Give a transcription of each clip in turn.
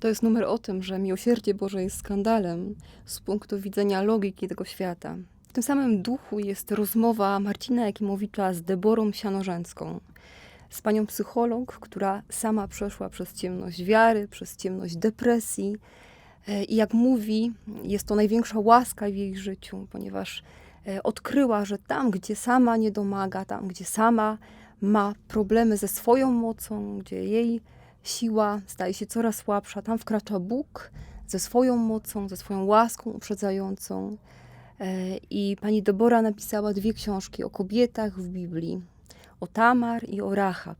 To jest numer o tym, że miłosierdzie Boże jest skandalem z punktu widzenia logiki tego świata. W tym samym duchu jest rozmowa Marcina Jakimowicza z Deborą Sianorzęcką, z panią psycholog, która sama przeszła przez ciemność wiary, przez ciemność depresji. E, I jak mówi, jest to największa łaska w jej życiu, ponieważ e, odkryła, że tam, gdzie sama nie domaga, tam, gdzie sama ma problemy ze swoją mocą, gdzie jej siła staje się coraz słabsza, tam wkracza Bóg ze swoją mocą, ze swoją łaską uprzedzającą. E, I pani Debora napisała dwie książki o kobietach w Biblii, o Tamar i o Rahab.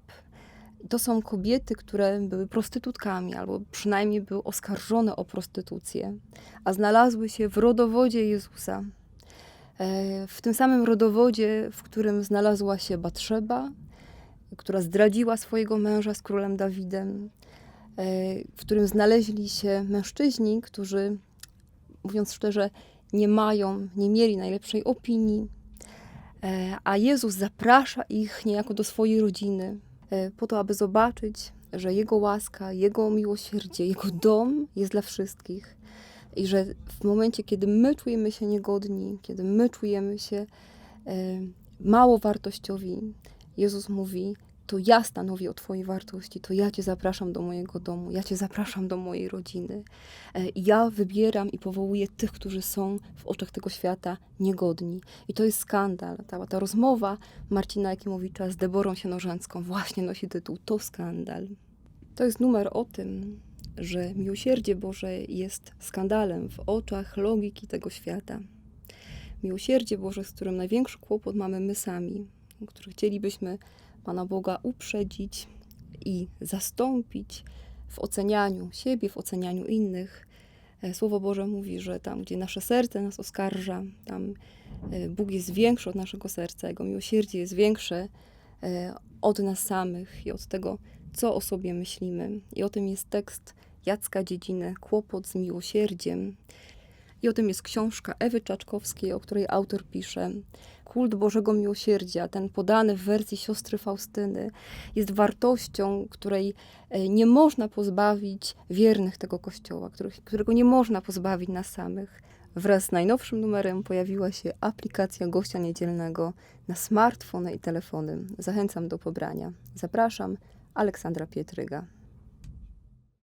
To są kobiety, które były prostytutkami, albo przynajmniej były oskarżone o prostytucję, a znalazły się w rodowodzie Jezusa. E, W tym samym rodowodzie, w którym znalazła się Batrzeba, która zdradziła swojego męża z królem Dawidem, e, w którym znaleźli się mężczyźni, którzy, mówiąc szczerze, nie mają, nie mieli najlepszej opinii, E, a Jezus zaprasza ich niejako do swojej rodziny, e, po to, aby zobaczyć, że Jego łaska, Jego miłosierdzie, Jego dom jest dla wszystkich. I że w momencie, kiedy my czujemy się niegodni, kiedy my czujemy się mało wartościowi, Jezus mówi: To ja stanowię o Twojej wartości, to ja Cię zapraszam do mojego domu, ja Cię zapraszam do mojej rodziny. E, Ja wybieram i powołuję tych, którzy są w oczach tego świata niegodni. I to jest skandal. Ta, ta rozmowa Marcina Jakimowicza z Deborą Sienorzęcką właśnie nosi tytuł To skandal. To jest numer o tym, że miłosierdzie Boże jest skandalem w oczach logiki tego świata. Miłosierdzie Boże, z którym największy kłopot mamy my sami, który chcielibyśmy Pana Boga uprzedzić i zastąpić w ocenianiu siebie, w ocenianiu innych. E, Słowo Boże mówi, że tam, gdzie nasze serce nas oskarża, tam e, Bóg jest większy od naszego serca, Jego miłosierdzie jest większe e, od nas samych i od tego, co o sobie myślimy. I o tym jest tekst Jacka Dziedziny, Kłopot z miłosierdziem. I o tym jest książka Ewy Czaczkowskiej, o której autor pisze. Kult Bożego Miłosierdzia, ten podany w wersji siostry Faustyny, jest wartością, której e, nie można pozbawić wiernych tego kościoła, którego nie można pozbawić nas samych. Wraz z najnowszym numerem pojawiła się aplikacja gościa niedzielnego na smartfony i telefony. Zachęcam do pobrania. Zapraszam, Aleksandra Pietryga.